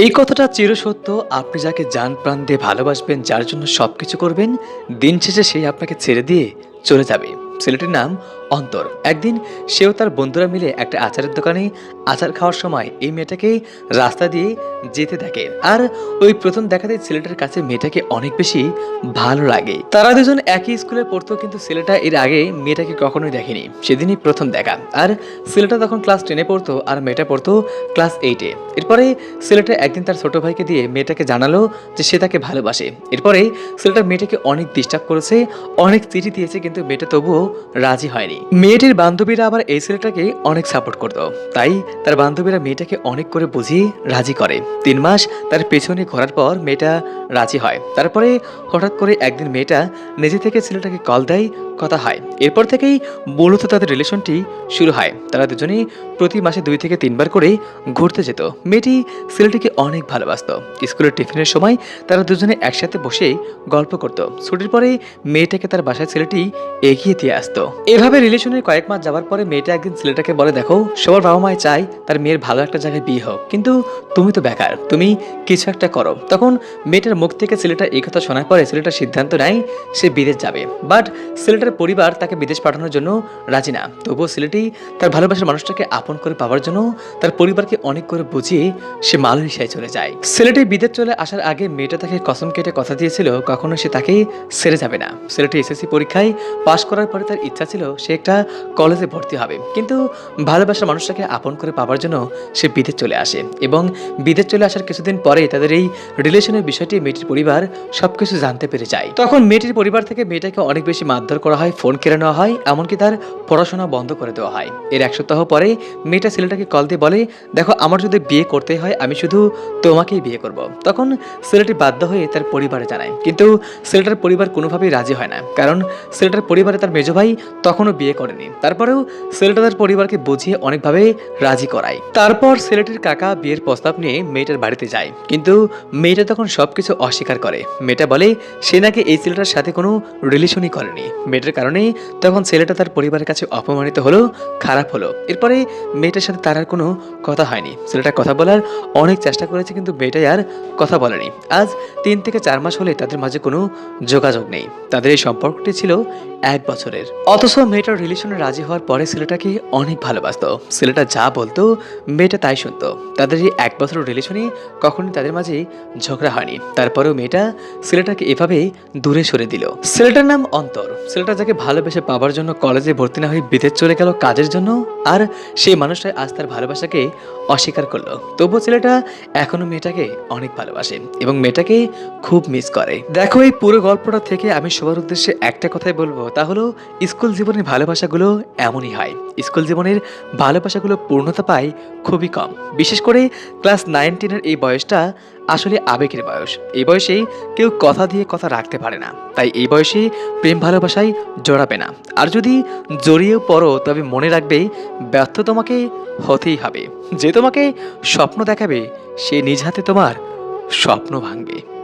এই কথাটা চিরসত্য। আপনি যাকে যান প্রাণ দিয়ে ভালোবাসবেন, যার জন্য সব কিছু করবেন, দিন শেষে সেই আপনাকে ছেড়ে দিয়ে চলে যাবে। ছেলেটির নাম অন্তর। একদিন সেও তার বন্ধুরা মিলে একটা আচারের দোকানে আচার খাওয়ার সময় এই মেয়েটাকে রাস্তা দিয়ে যেতে থাকে আর ওই প্রথম দেখাতে ছেলেটার কাছে মেয়েটাকে অনেক বেশি ভালো লাগে। তারা দুজন একই স্কুলে পড়তো, কিন্তু ছেলেটা এর আগে মেয়েটাকে কখনোই দেখেনি। সেদিনই প্রথম দেখা। আর ছেলেটা তখন ক্লাস টেনে পড়তো আর মেয়েটা পড়তো ক্লাস এইটে এরপরে ছেলেটা একদিন তার ছোট ভাইকে দিয়ে মেয়েটাকে জানালো যে সে তাকে ভালোবাসে। এরপরে ছেলেটা মেয়েটাকে অনেক ডিস্টার্ব করেছে, অনেক চিঠি দিয়েছে, কিন্তু মেয়েটা তবুও রাজি হয়নি। মেয়েটির বান্ধবীরা আবার এই ছেলেটাকে অনেক সাপোর্ট করতো। তাই তার বান্ধবীরা মেয়েটাকে অনেক করে বুঝিয়ে রাজি করে। তিন মাস তার পেছনে ঘোরার পর মেয়েটা রাজি হয়। তারপরে হঠাৎ করে একদিন মেয়েটা নিজে থেকে ছেলেটাকে কল দেয়, কথা হয়। এরপর থেকেই মূলত তাদের রিলেশনটি শুরু হয়। তারা দুজনেই প্রতি মাসে দুই থেকে তিনবার করে ঘুরতে যেত। মেয়েটি ছেলেটিকে অনেক ভালোবাসতো। স্কুলের টিফিনের সময় তারা দুজনে একসাথে বসে গল্প করত। ছুটির পরে মেয়েটাকে তার বাসায় ছেলেটি এগিয়ে দিয়ে আসতো। এভাবে রিলেশনের কয়েক মাস যাওয়ার পরে মেয়েটা একদিন ছেলেটাকে বলে, দেখো, সবার বাবা মায় চায় তার মেয়ের ভালো একটা জায়গায় বিয়ে হোক, কিন্তু তুমি তো বেকার, তুমি কিছু একটা করো। তখন মেয়েটার মুখ থেকে ছেলেটা এই কথা শোনার পরে ছেলেটা সিদ্ধান্ত নেয় সে বিদেশ যাবে। বাট ছেলেটার পরিবার তাকে বিদেশ পাঠানোর জন্য রাজি না। তবুও ছেলেটি তার ভালোবাসার মানুষটাকে আপন করে পাওয়ার জন্য তার পরিবারকে অনেক করে বুঝিয়ে সে মালয়েশিয়ায় চলে যায়। ছেলেটি বিদেশ চলে আসার আগে মেয়েটা তাকে কসম কেটে কথা দিয়েছিল, কখনো সে তাকে ছেড়ে যাবে না। ছেলেটি এসএসসি পরীক্ষায় পাশ করার পরে তার ইচ্ছা ছিল সে একটা কলেজে ভর্তি হবে। কিন্তু ভালোবাসার মানুষটাকে আপন করে পাওয়ার জন্য সে বিদেশ চলে আসে এবং বিদেশ চলে আসার কিছুদিন পরে তাদের এই রিলেশনের বিষয়টি মেয়েটির পরিবার সবকিছু জানতে পেরে যায়। তখন মেয়েটির পরিবার থেকে মেয়েটাকে অনেক বেশি মারধর করা হয়, ফোন কেড়ে নেওয়া হয়, এমনকি তার পড়াশোনা বন্ধ করে দেওয়া হয়। এর এক সপ্তাহ পরে মেয়েটা ছেলেটাকে কল দিয়ে বলে, দেখো, আমার যদি বিয়ে করতে হয়, আমি শুধু তোমাকেই বিয়ে করব। তখন ছেলেটি বাধ্য হয়ে তার পরিবারে জানায়। কিন্তু ছেলেটার পরিবার কোনোভাবেই রাজি হয় না, কারণ ছেলেটার পরিবারে তার মেজো ভাই তখনও বিয়ে করেনি। তারপরেও ছেলেটা তার পরিবারকে বুঝিয়ে অনেকভাবে রাজি করায়। তারপর ছেলেটির কাকা বিয়ের প্রস্তাব নিয়ে মেয়েটার বাড়িতে যায়। কিন্তু মেয়েটা তখন সবকিছু অস্বীকার করে। মেয়েটা বলে, সে নাকি এই ছেলেটার সাথে কোনো রিলেশনই করেনি। মেয়েটার কারণে তখন ছেলেটা তার পরিবারের কাছে অপমানিত হলো, খারাপ হলো। এরপরে মেয়েটার সাথে তার আর কোনো কথা হয়নি। ছেলেটা কথা বলার অনেক চেষ্টা করেছে, কিন্তু মেয়েটাই আর কথা বলেনি। আজ তিন থেকে চার মাস হলে তাদের মাঝে কোনো যোগাযোগ নেই। তাদের এই সম্পর্কটি ছিল এক বছরের। অথচ মেয়েটার রিলেশনে রাজি হওয়ার পরে ছেলেটাকে অনেক ভালোবাসতো। ছেলেটা যা বলতো, মেয়েটা তাই শুনতো। তাদের এই এক বছরের রিলেশনে কখনোই তাদের মাঝে ঝগড়া হয়নি। তারপরেও মেয়েটা ছেলেটাকে এভাবে দূরে সরে দিল। ছেলেটার নাম অন্তর। ছেলেটা যাকে ভালোবেসে পাওয়ার জন্য কলেজে ভর্তি না হয়ে বিদেশ চলে গেল কাজের জন্য, আর সেই মানুষটাই আজ তার ভালোবাসাকে অস্বীকার করল। তবুও ছেলেটা এখনও মেয়েটাকে অনেক ভালোবাসে এবং মেয়েটাকে খুব মিস করে। দেখো এই পুরো গল্পটা থেকে আমি সবার উদ্দেশ্যে একটা কথাই বলব তা হলো, স্কুল জীবনের ভালোবাসাগুলো এমনই হয়। স্কুল জীবনের ভালোবাসাগুলো পূর্ণতা পায় খুবই কম। বিশেষ করে ক্লাস নাইনটিনের এই বয়সটা আসলে আবেগের বয়স। এই বয়সে কেউ কথা দিয়ে কথা রাখতে পারে না। তাই এই বয়সে প্রেম ভালোবাসায় জড়াবে না। আর যদি জড়িয়েও পড়ো, তবে মনে রাখবে ব্যর্থ তোমাকে হতেই হবে। যে তোমাকে স্বপ্ন দেখাবে, সে নিজ হাতে তোমার স্বপ্ন ভাঙবে।